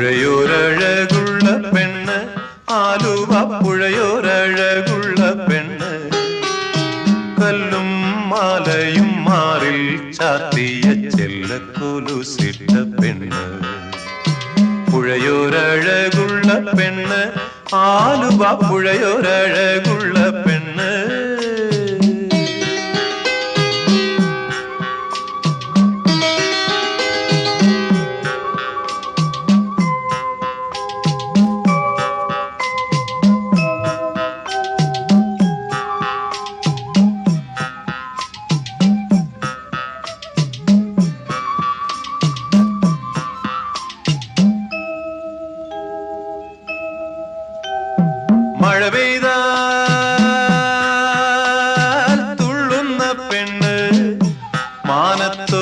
പുഴയോരഴകുള്ള പെണ്ണ് ആലുവ പുഴയോരഴകുള്ള പെണ്ണ്. കല്ലും മാലയും മാറിൽ ചാത്തിയ ചെല്ലക്കൊലുസിട്ട പെണ്ണ്. പുഴയോരഴകുള്ള പെണ്ണ് ആലുവ പുഴയോരഴകുള്ള പെണ്ണ് മഴ പെയ്ത തുള്ളുന്ന പെണ്ണ് മാനത്തു